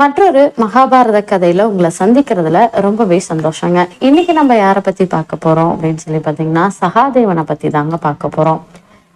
மற்றொரு மகாபாரத கதையில உங்களை சந்திக்கிறதுல ரொம்பவே சந்தோஷங்க. இன்னைக்கு நம்ம யாரை பத்தி பார்க்க போறோம் அப்படின்னு சொல்லி பார்த்தீங்கன்னா சகாதேவனை பத்தி தாங்க பார்க்க போறோம்.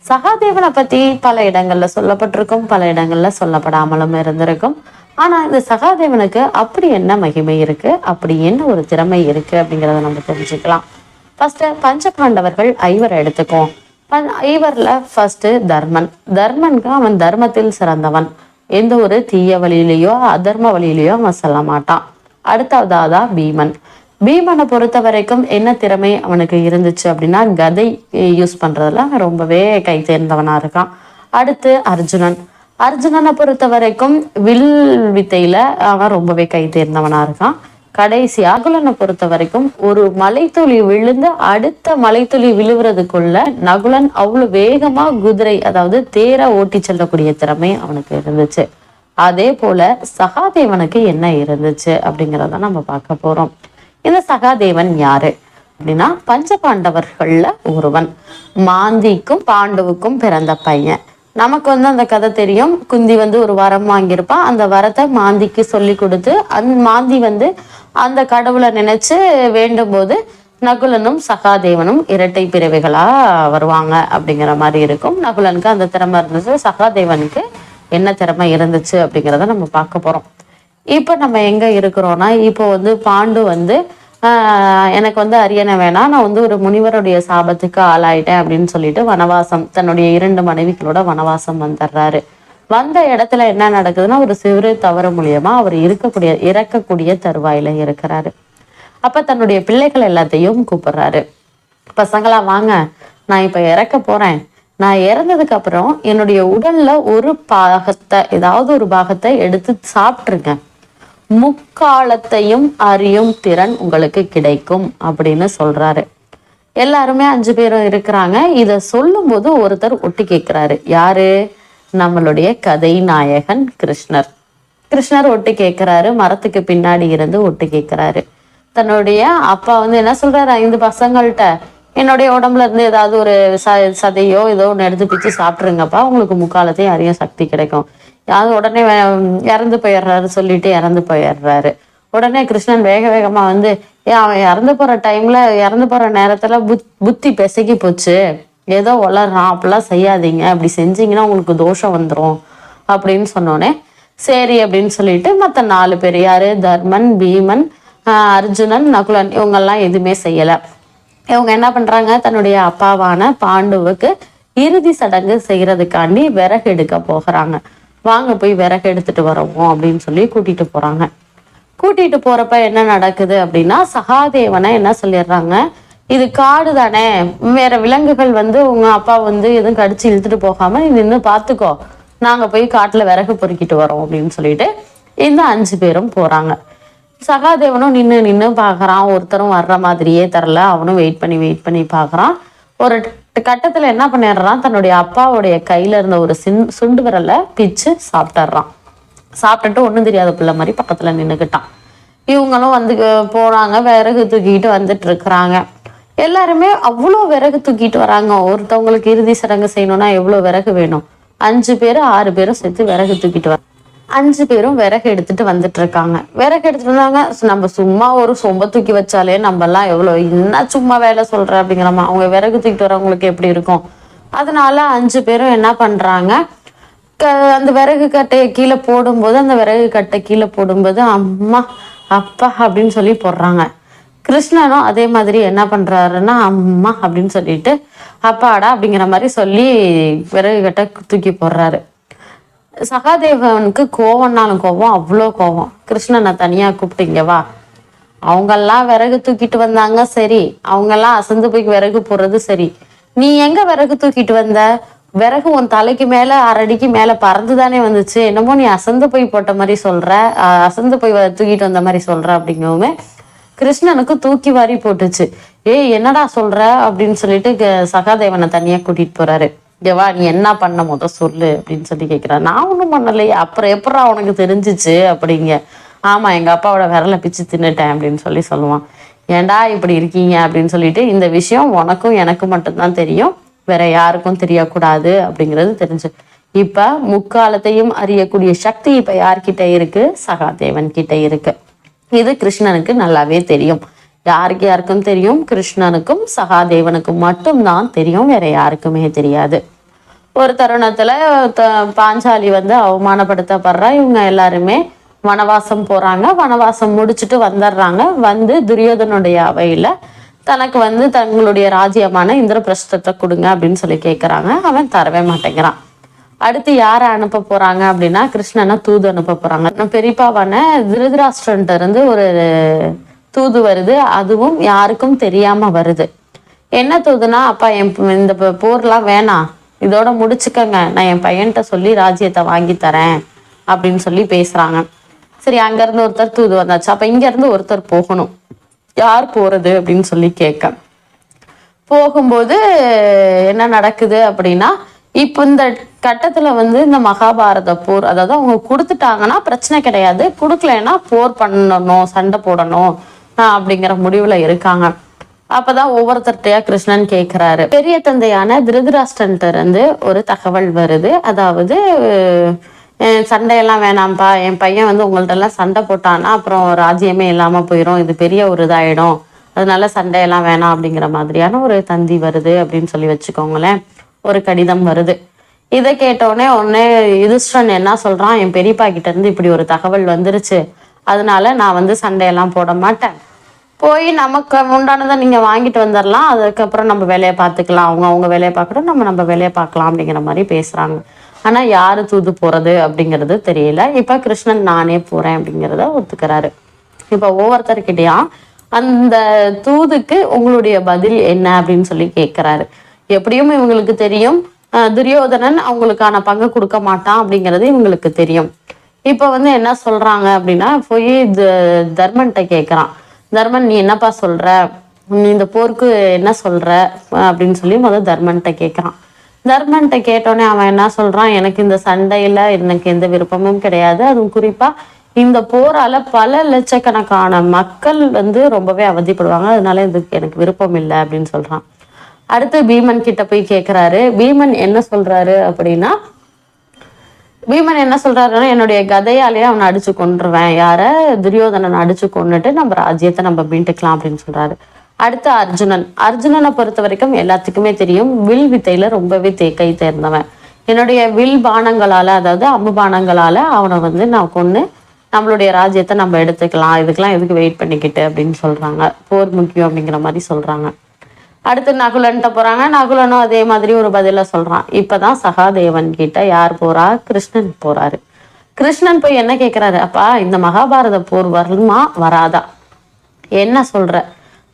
சகாதேவனை பத்தி பல இடங்கள்ல சொல்லப்பட்டிருக்கும் பல இடங்கள்ல சொல்லப்படாமலும் இருந்திருக்கும். ஆனா இந்த சகாதேவனுக்கு அப்படி என்ன மகிமை இருக்கு? அப்படி என்ன ஒரு திறமை இருக்கு அப்படிங்கிறத நம்ம தெரிஞ்சுக்கலாம். ஃபர்ஸ்ட் பஞ்ச பாண்டவர்கள் ஐவரை எடுத்துக்குவோம். பன் ஐவர்ல ஃபர்ஸ்ட் தர்மன். தர்மனுக்கு அவன் தர்மத்தில் சிறந்தவன். எந்த ஒரு தீய வழியிலேயோ அதர்ம வழியிலேயோ அவன் செல்ல மாட்டான். அடுத்ததாதா பீமன். பீமனை பொறுத்த வரைக்கும் என்ன திறமை அவனுக்கு இருந்துச்சு அப்படின்னா கதை யூஸ் பண்ணுறதுல அவன் ரொம்பவே கை தேர்ந்தவனாக இருக்கான். அடுத்து அர்ஜுனன். அர்ஜுனனை பொறுத்த வரைக்கும் வில் வித்தையில் அவன் ரொம்பவே கை தேர்ந்தவனாக இருக்கான். கடைசி அகுலனை பொறுத்த வரைக்கும் ஒரு மலைத்துளி விழுந்து அடுத்த மலைத்துளி விழுவுறதுக்குள்ள நகுலன் அவ்வளவு வேகமா குதிரை அதாவது தேர ஓட்டி செல்லக்கூடிய திறமை அவனுக்கு இருந்துச்சு. அதே போல சகாதேவனுக்கு என்ன இருந்துச்சு அப்படிங்கிறத நம்ம பார்க்க போறோம். இந்த சகாதேவன் யாரு? அப்படின்னா பஞ்ச பாண்டவர்கள்ல ஒருவன். மாந்திக்கும் பாண்டவுக்கும் பிறந்த பையன். நமக்கு வந்து அந்த கதை தெரியும். குந்தி வந்து ஒரு வரம் வாங்கியிருப்பா. அந்த வரத்தை மாந்திக்கு சொல்லி கொடுத்து அந் மாந்தி வந்து அந்த கடவுளை நினைச்சு வேண்டும் போது நகுலனும் சகாதேவனும் இரட்டை பிறவைகளா வருவாங்க அப்படிங்கிற மாதிரி இருக்கும். நகுலனுக்கு அந்த திறமை இருந்துச்சு. சகாதேவனுக்கு என்ன திறமை இருந்துச்சு அப்படிங்கிறத நம்ம பார்க்க போறோம். இப்போ நம்ம எங்க இருக்கிறோம்னா இப்போ வந்து பாண்டு வந்து எனக்கு வந்து அரியணை வேணாம். நான் வந்து ஒரு முனிவருடைய சாபத்துக்கு ஆளாயிட்டேன் அப்படின்னு சொல்லிட்டு வனவாசம் தன்னுடைய இரண்டு மனைவிகளோட வனவாசம் வந்துடுறாரு. வந்த இடத்துல என்ன நடக்குதுன்னா ஒரு சிறு தவறு மூலியமா அவர் இருக்கக்கூடிய இறக்கக்கூடிய தருவாயில இருக்கிறாரு. அப்ப தன்னுடைய பிள்ளைகள் எல்லாத்தையும் கூப்பிடுறாரு. பசங்களா வாங்க நான் இப்ப இறக்க போறேன். நான் இறந்ததுக்கு அப்புறம் என்னுடைய உடல்ல ஒரு பாகத்தை ஏதாவது ஒரு பாகத்தை எடுத்து சாப்பிட்டுருங்க. முக்காலத்தையும் அறியும் திறன் உங்களுக்கு கிடைக்கும் அப்படின்னு சொல்றாரு. எல்லாருமே அஞ்சு பேரும் இருக்கிறாங்க. இத சொல்லும்போது ஒருத்தர் ஒட்டி கேட்கிறாரு யாரு? நம்மளுடைய கதை நாயகன் கிருஷ்ணர். கிருஷ்ணர் ஒட்டு கேட்கிறாரு மரத்துக்கு பின்னாடி இருந்து ஒட்டு கேட்கிறாரு தன்னுடைய அப்பா வந்து என்ன சொல்றாரு? ஐந்து பசங்கள்கிட்ட என்னுடைய உடம்புல இருந்து ஏதாவது ஒரு ச சதையோ ஏதோ ஒன்று எடுத்து பிச்சு சாப்பிட்ருங்கப்பா உங்களுக்கு முக்காலத்தையும் அறிய சக்தி கிடைக்கும். அது உடனே இறந்து போயிடுறாரு சொல்லிட்டு இறந்து போயிடுறாரு. உடனே கிருஷ்ணன் வேக வேகமா வந்து ஏன் அவன் இறந்து போற டைம்ல இறந்து போற நேரத்துல புத் புத்தி பிசகி போச்சு. ஏதோ வளர்றான் அப்படிலாம் செய்யாதீங்க. அப்படி செஞ்சீங்கன்னா உங்களுக்கு தோஷம் வந்துடும் அப்படின்னு சொன்னோடனே சரி அப்படின்னு சொல்லிட்டு மற்ற நாலு பேர் யாரு? தர்மன் பீமன் அர்ஜுனன் நகுலன் இவங்கெல்லாம் எதுவுமே செய்யலை. இவங்க என்ன பண்றாங்க? தன்னுடைய அப்பாவான பாண்டுவுக்கு இறுதி சடங்கு செய்யறதுக்காண்டி விறகு எடுக்க போகிறாங்க. வாங்க போய் விறகு எடுத்துட்டு வரவும் அப்படின்னு சொல்லி கூட்டிட்டு போறாங்க. கூட்டிட்டு போறப்ப என்ன நடக்குது அப்படின்னா சகாதேவனை என்ன சொல்லிடுறாங்க இது காடு தானே வேற விலங்குகள் வந்து உங்க அப்பா வந்து எதுவும் கடிச்சு இழுத்துட்டு போகாம நின்று பாத்துக்கோ. நாங்க போய் காட்டுல விறகு பொறுக்கிட்டு வரோம் அப்படின்னு சொல்லிட்டு இந்த அஞ்சு பேரும் போறாங்க. சகாதேவனும் நின்று நின்று பார்க்குறான் ஒருத்தரும் வர்ற மாதிரியே தரல அவனும் வெயிட் பண்ணி வெயிட் பண்ணி பார்க்குறான் ஒரு கட்டத்துல என்ன பண்ணிடுறான்? தன்னுடைய அப்பாவுடைய கையில இருந்த ஒரு சின் சுண்டு விரலை பிச்சு சாப்பிட்டுறான். சாப்பிட்டுட்டு ஒன்றும் தெரியாத பிள்ளை மாதிரி பக்கத்துல நின்றுக்கிட்டான் இவங்களும் வந்து போறாங்க. விறகு தூக்கிட்டு வந்துட்டு இருக்கிறாங்க. எல்லாருமே அவ்வளோ விறகு தூக்கிட்டு வராங்க. ஒருத்தவங்களுக்கு இறுதி சடங்கு செய்யணும்னா எவ்வளோ விறகு வேணும்? அஞ்சு பேர் ஆறு பேரும் சேர்த்து விறகு தூக்கிட்டு வர அஞ்சு பேரும் விறகு எடுத்துட்டு வந்துட்டு இருக்காங்க. விறகு எடுத்துட்டு வந்தாங்க. நம்ம சும்மா ஒரு சொம்ப தூக்கி வச்சாலே நம்ம எல்லாம் எவ்வளவு என்ன சும்மா வேலை சொல்ற அப்படிங்கிறமா அவங்க விறகு தூக்கிட்டு வரவங்களுக்கு எப்படி இருக்கும்? அதனால அஞ்சு பேரும் என்ன பண்றாங்க? க- அந்த விறகு கட்டையை கீழே போடும்போது அந்த விறகு கட்டை கீழே போடும்போது அம்மா அப்பா அப்படின்னு சொல்லி போடுறாங்க. கிருஷ்ணனும் அதே மாதிரி என்ன பண்றாருன்னா அம்மா அப்படின்னு சொல்லிட்டு அப்பாடா அப்படிங்கிற மாதிரி சொல்லி விறகு கட்டை தூக்கி போடுறாரு. சகாதேவனுக்கு கோவம்னாலும் கோவம் அவ்வளோ கோவம். கிருஷ்ணனை தனியாக கூப்பிட்டீங்க வா. அவங்கெல்லாம் விறகு தூக்கிட்டு வந்தாங்க சரி. அவங்கெல்லாம் அசந்து போய் விறகு போடுறது சரி. நீ எங்க விறகு தூக்கிட்டு வந்த? விறகு உன் தலைக்கு மேல அரடிக்கு மேல பறந்து தானே வந்துச்சு. என்னமோ நீ அசந்து போய் போட்ட மாதிரி சொல்ற அசந்து போய் வ- தூக்கிட்டு வந்த மாதிரி சொல்ற அப்படிங்கவுமே கிருஷ்ணனுக்கு தூக்கி வாரி போட்டுச்சு. ஏய் என்னடா சொல்ற? அப்படின்னு சொல்லிட்டு க- சகாதேவனை தனியா கூட்டிட்டு போறாரு. இங்கேவா நீ என்ன பண்ண முத சொல்லு அப்படின்னு சொல்லி கேட்கிறான் நான் ஒன்றும் பண்ணலையே. அப்புறம் எப்படா உனக்கு தெரிஞ்சிச்சு அப்படிங்க. ஆமா எங்க அப்பாவோட விரலை பிச்சு தின்னுட்டேன் அப்படின்னு சொல்லி சொல்லுவான். ஏன்டா இப்படி இருக்கீங்க அப்படின்னு சொல்லிட்டு இந்த விஷயம் உனக்கும் எனக்கு மட்டும்தான் தெரியும். வேற யாருக்கும் தெரியக்கூடாது அப்படிங்கிறது தெரிஞ்சு. இப்ப முக்காலத்தையும் அறியக்கூடிய சக்தி இப்ப யார்கிட்ட இருக்கு? சகாதேவன் கிட்ட இருக்கு. இது கிருஷ்ணனுக்கு நல்லாவே தெரியும். யாருக்கு யாருக்கும் தெரியும்? கிருஷ்ணனுக்கும் சகாதேவனுக்கும் மட்டும்தான் தெரியும். வேற யாருக்குமே தெரியாது. ஒரு தருணத்துல த- பாஞ்சாலி வந்து அவமானப்படுத்தப்படுறா. இவங்க எல்லாருமே வனவாசம் போறாங்க. வனவாசம் முடிச்சுட்டு வந்துடுறாங்க. வந்து துரியோதனுடைய அவையில தனக்கு வந்து தங்களுடைய ராஜ்யமான இந்திரபிரஸ்தத்தை கொடுங்க அப்படின்னு சொல்லி கேட்குறாங்க அவன் தரவே மாட்டேங்கிறான். அடுத்து யாரை அனுப்ப போறாங்க அப்படின்னா கிருஷ்ணனை தூது அனுப்ப போறாங்க. பெரியப்பாவான திருதராஷ்டிரன்ட்டு இருந்து ஒரு தூது வருது அதுவும் யாருக்கும் தெரியாம வருது. என்ன தூதுனா அப்பா என் இந்த போர்லாம் வேணாம். இதோட முடிச்சுக்கங்க. நான் என் பையன்கிட்ட சொல்லி ராஜ்யத்தை வாங்கி தரேன். அப்படின்னு சொல்லி பேசுறாங்க. சரி அங்க இருந்து ஒருத்தர் தூது வந்தாச்சு. அப்போ இங்க இருந்து ஒருத்தர் போகணும். யார் போறது? அப்படின்னு சொல்லி கேட்க. போகும்போது என்ன நடக்குது? அப்படின்னா இப்போ இந்த கட்டத்துல வந்து இந்த மகாபாரத போர் அதாவது அவங்க கொடுத்துட்டாங்கன்னா பிரச்சனை கிடையாது. கொடுக்கலைன்னா போர் பண்ணணும் சண்டை போடணும். அப்படிங்கிற முடிவுல இருக்காங்க. அப்பதான் ஒவ்வொருத்தர்கிட்டயா கிருஷ்ணன் கேக்குறாரு. பெரிய தந்தையான திருதராஷ்டன்ட்ட இருந்து ஒரு தகவல் வருது. அதாவது சண்டையெல்லாம் வேணாம்ப்பா. என் பையன் வந்து உங்கள்ட்ட எல்லாம் சண்டை போட்டான்னா அப்புறம் ராஜ்யமே இல்லாம போயிடும் இது பெரிய ஒரு இதாயிடும். அதனால சண்டையெல்லாம் வேணாம் அப்படிங்கிற மாதிரியான ஒரு தந்தி வருது அப்படின்னு சொல்லி வச்சுக்கோங்களேன். ஒரு கடிதம் வருது. இதை கேட்டோடனே உடனே யுதிஷ்டன் என்ன சொல்றான்? என் பெரியப்பா கிட்ட இருந்து இப்படி ஒரு தகவல் வந்துருச்சு. அதனால நான் வந்து சண்டையெல்லாம் போட மாட்டேன். போய் நமக்கு உண்டானதை நீங்க வாங்கிட்டு வந்துடலாம் அதுக்கப்புறம் நம்ம வேலையை பார்த்துக்கலாம். அவங்க அவங்க வேலையை பார்க்கணும் நம்ம நம்ம வேலையை பார்க்கலாம் அப்படிங்கிற மாதிரி பேசுறாங்க. ஆனா யாரு தூது போறது அப்படிங்கிறது தெரியல. இப்ப கிருஷ்ணன் நானே போறேன் அப்படிங்கிறத ஒத்துக்கிறாரு. இப்ப ஒவ்வொருத்தர்கிட்டையும் அந்த தூதுக்கு உங்களுடைய பதில் என்ன அப்படின்னு சொல்லி கேட்கிறாரு எப்படியும் இவங்களுக்கு தெரியும். அஹ் துரியோதனன் அவங்களுக்கான பங்கு கொடுக்க மாட்டான் அப்படிங்கிறது இவங்களுக்கு தெரியும். இப்போ வந்து என்ன சொல்றாங்க அப்படின்னா போய் த- கேட்குறான் தர்மன் நீ என்னப்பா சொல்ற? நீ இந்த போருக்கு என்ன சொல்ற? அப்படின்னு சொல்லி முதல் தர்மன்கிட்ட கேட்குறான் தர்மன்கிட்ட கேட்டோன்னே அவன் என்ன சொல்றான்? எனக்கு இந்த சண்டையில எனக்கு எந்த விருப்பமும் கிடையாது. அதுவும் குறிப்பா இந்த போரால பல லட்சக்கணக்கான மக்கள் வந்து ரொம்பவே அவதிப்படுவாங்க. அதனால இதுக்கு எனக்கு விருப்பம் இல்லை அப்படின்னு சொல்றான். அடுத்து பீமன் கிட்ட போய் கேட்குறாரு பீமன் என்ன சொல்றாரு அப்படின்னா பீமன் என்ன சொல்றாருன்னா என்னுடைய கதையாலேயே அவனை அடிச்சு கொன்றுவேன். யார? துரியோதனன் அடிச்சு கொன்னுட்டு நம்ம ராஜ்யத்தை நம்ம மீண்டுக்கலாம் அப்படின்னு சொல்றாரு. அடுத்து அர்ஜுனன். அர்ஜுனனை பொறுத்த வரைக்கும் எல்லாத்துக்குமே தெரியும் வில் வித்தையில ரொம்பவே தே கை தேர்ந்தவன். என்னுடைய வில் பானங்களால அதாவது அம்பு பானங்களால அவனை வந்து நான் கொண்டு நம்மளுடைய ராஜ்யத்தை நம்ம எடுத்துக்கலாம். இதுக்கெல்லாம் எதுக்கு வெயிட் பண்ணிக்கிட்டு அப்படின்னு சொல்றாங்க. போர் முக்கியம் அப்படிங்கிற மாதிரி சொல்றாங்க. அடுத்து நகுலன்ட்ட போறாங்க. நகுலனும் அதே மாதிரி ஒரு பதில சொல்றான். இப்பதான் சகாதேவன் கிட்ட யார் போறா? கிருஷ்ணன் போறாரு. கிருஷ்ணன் போய் என்ன கேக்குறாரு? அப்பா இந்த மகாபாரத போர் வருமா? வராதா. என்ன சொல்ற?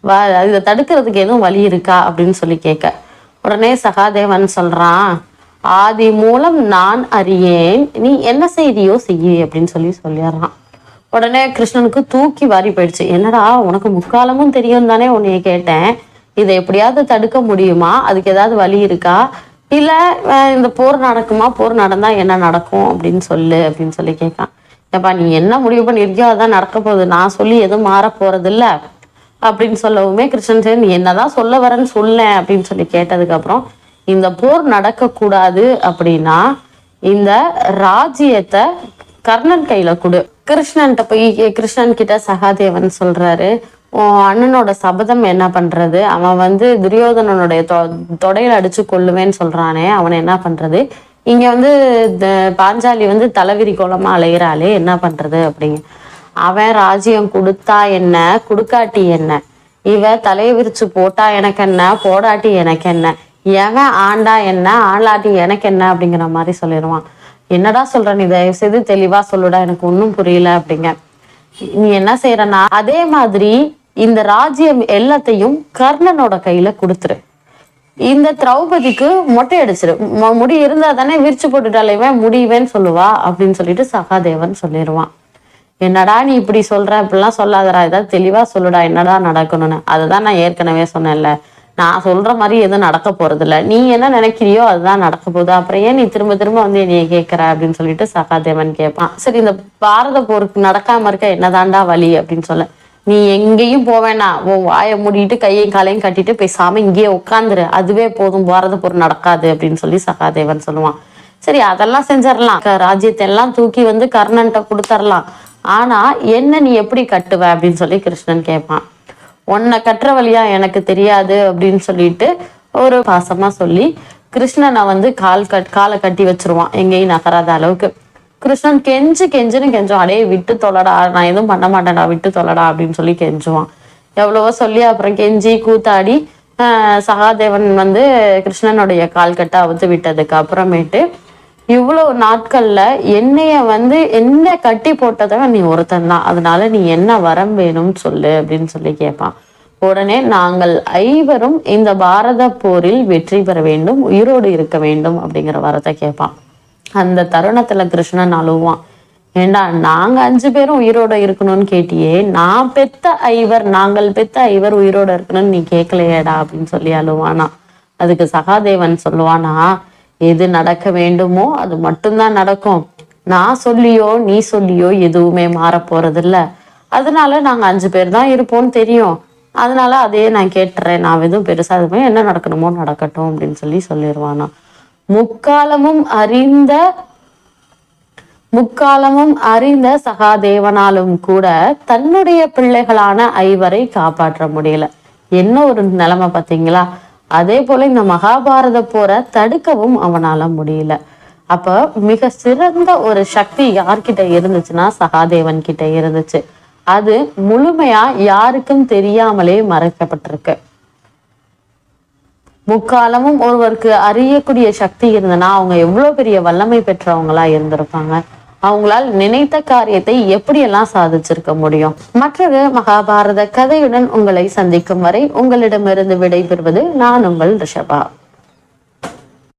வ இதை தடுக்கிறதுக்கு எதுவும் வழி இருக்கா? அப்படின்னு சொல்லி கேட்க. உடனே சகாதேவன் சொல்றான் ஆதி மூலம் நான் அறியேன். நீ என்ன செய்தியோ செய்யி அப்படின்னு சொல்லி சொல்லிடுறான். உடனே கிருஷ்ணனுக்கு தூக்கி வாரி போயிடுச்சு. என்னடா உனக்கு முக்காலமும் தெரியும் தானே உன்னைய கேட்டேன். இதை எப்படியாவது தடுக்க முடியுமா? அதுக்கு ஏதாவது வழி இருக்கா? இல்ல இந்த போர் நடக்குமா? போர் நடந்தா என்ன நடக்கும் அப்படின்னு சொல்லு அப்படின்னு சொல்லி கேட்கான். ஏப்பா நீ என்ன முடிவு பண்ணியிருக்கியோ அதான் நடக்க போகுது. நான் சொல்லி எதுவும் மாற போறது இல்ல அப்படின்னு சொல்லவுமே கிருஷ்ணன் சேர் நீ என்னதான் சொல்ல வரேன்னு சொல்லேன் அப்படின்னு சொல்லி கேட்டதுக்கு அப்புறம் இந்த போர் நடக்கக்கூடாது அப்படின்னா இந்த ராஜ்யத்தை கர்ணன் கையில கொடு. கிருஷ்ணன்ட்ட போய் கிருஷ்ணன் கிட்ட சகாதேவன் சொல்றாரு. அண்ணனோட சபதம் என்ன பண்றது? அவன் வந்து துரியோதனனுடைய தொ- தொடையில அடிச்சு கொல்லுவேன்னு சொல்றானே அவனை என்ன பண்றது? இங்க வந்து த- பாஞ்சாலி வந்து தலைவிரி கோலமா அலையிறாளே என்ன பண்றது அப்படிங்க. அவன் ராஜ்யம் கொடுத்தா என்ன? கொடுக்காட்டி என்ன? இவ தலையை விரிச்சு போட்டா எனக்கு என்ன? போடாட்டி எனக்கு என்ன? எவன் ஆண்டா என்ன? ஆளாட்டி எனக்கு என்ன? அப்படிங்கிற மாதிரி சொல்லிடுவான். என்னடா சொல்ற நீ? தயவு செய்து தெளிவா சொல்லுடா எனக்கு ஒன்றும் புரியல அப்படிங்க. நீ என்ன செய்யறனா அதே மாதிரி இந்த ராஜ்யம் எல்லாத்தையும் கர்ணனோட கையில கொடுத்துரு. இந்த திரௌபதிக்கு மொட்டை அடிச்சிரு. முடி இருந்தா தானே விரிச்சு போட்டுட்டாலே முடிவேன்னு சொல்லுவா அப்படின்னு சொல்லிட்டு சகாதேவன் சொல்லிடுவான் என்னடா நீ இப்படி சொல்ற? இப்படிலாம் சொல்லாதடா. ஏதாவது தெளிவா சொல்லுடா. என்னடா நடக்கணும்னு. அதுதான் நான் ஏற்கனவே சொன்னேன்ல. நான் சொல்ற மாதிரி எதுவும் நடக்க போறது இல்லை நீ என்ன நினைக்கிறியோ அதுதான் நடக்க போகுது. அப்புறம் ஏன் நீ திரும்ப திரும்ப வந்து என்னைய கேட்கற அப்படின்னு சொல்லிட்டு சகாதேவன் கேட்பான் சரி இந்த பாரத போருக்கு நடக்காம இருக்க என்னதான்டா வழி அப்படின்னு சொல்ல நீ எங்கேயும் போவேணா உன் வாயை மூடிட்டு கையையும் காலையும் கட்டிட்டு பேசாம இங்கேயே உட்காந்துரு. அதுவே போதும். போறது பொருள் நடக்காது அப்படின்னு சொல்லி சகாதேவன் சொல்லுவான். சரி அதெல்லாம் செஞ்சிடலாம். க- ராஜ்யத்தை எல்லாம் தூக்கி வந்து கர்ணன்ட்ட கொடுத்துடலாம் ஆனா என்ன நீ எப்படி கட்டுவ அப்படின்னு சொல்லி கிருஷ்ணன் கேட்பான். உன்னை கட்டுற வழியா எனக்கு தெரியாது அப்படின்னு சொல்லிட்டு ஒரு பாசமா சொல்லி கிருஷ்ணனை வந்து கால் கட் காலை கட்டி வச்சிருவான். எங்கேயும் நகராத அளவுக்கு. கிருஷ்ணன் கெஞ்சு கெஞ்சுன்னு கெஞ்சும் அடே விட்டு தொலடா நான் எதுவும் பண்ண மாட்டேன்டா விட்டு தொலடா அப்படின்னு சொல்லி கெஞ்சுவான். எவ்வளவோ சொல்லி அப்புறம் கெஞ்சி கூத்தாடி ஆஹ் சகாதேவன் வந்து கிருஷ்ணனுடைய கால்கட்டை அவுத்து விட்டதுக்கு அப்புறமேட்டு இவ்வளவு நாட்கள்ல என்னைய வந்து என்ன கட்டி போட்டதவன் நீ ஒருத்தன் தான். அதனால நீ என்ன வரம் வேணும்னு சொல்லு அப்படின்னு சொல்லி கேட்பான். உடனே நாங்கள் ஐவரும் இந்த பாரத போரில் வெற்றி பெற வேண்டும் உயிரோடு இருக்க வேண்டும் அப்படிங்கிற வரத்தை கேட்பான். அந்த தருணத்துல கிருஷ்ணன் அழுவான். ஏண்டா நாங்க அஞ்சு பேரும் உயிரோட இருக்கணும்னு கேட்டியே நான் பெத்த ஐவர் நாங்கள் பெத்த ஐவர் உயிரோட இருக்கணும்னு நீ கேட்கலையேடா அப்படின்னு சொல்லி அழுவானா. அதுக்கு சகாதேவன் சொல்லுவானா எது நடக்க வேண்டுமோ அது மட்டும்தான் நடக்கும். நான் சொல்லியோ நீ சொல்லியோ எதுவுமே மாறப் போறதில்ல அதனால நாங்க அஞ்சு பேர் தான் இருப்போம்னு தெரியும். அதனால அதையே நான் கேட்டுறேன். நான் எதுவும் பெருசா எதுவுமே என்ன நடக்கணுமோ நடக்கட்டும் அப்படின்னு சொல்லி சொல்லிடுவானா முக்காலமும் அறிந்த முக்காலமும் அறிந்த சகாதேவனாலும் கூட தன்னுடைய பிள்ளைகளான ஐவரை காப்பாற்ற முடியல. என்ன ஒரு நிலைமை பார்த்தீங்களா? அதே போல இந்த மகாபாரத போரை தடுக்கவும் அவனால முடியல. அப்ப மிக சிறந்த ஒரு சக்தி யார்கிட்ட இருந்துச்சுன்னா சகாதேவன் கிட்ட இருந்துச்சு. அது முழுமையா யாருக்கும் தெரியாமலே மறைக்கப்பட்டிருக்கு. முக்காலமும் ஒருவருக்கு அறியக்கூடிய சக்தி இருந்தனா அவங்க எவ்வளவு பெரிய வல்லமை பெற்றவங்களா இருந்திருப்பாங்க. அவங்களால் நினைத்த காரியத்தை எப்படியெல்லாம் சாதிச்சிருக்க முடியும்? மற்றொரு மகாபாரத கதையுடன் உங்களை சந்திக்கும் வரை உங்களிடமிருந்து விடைபெறுவது நான் உங்கள் ரிஷபா.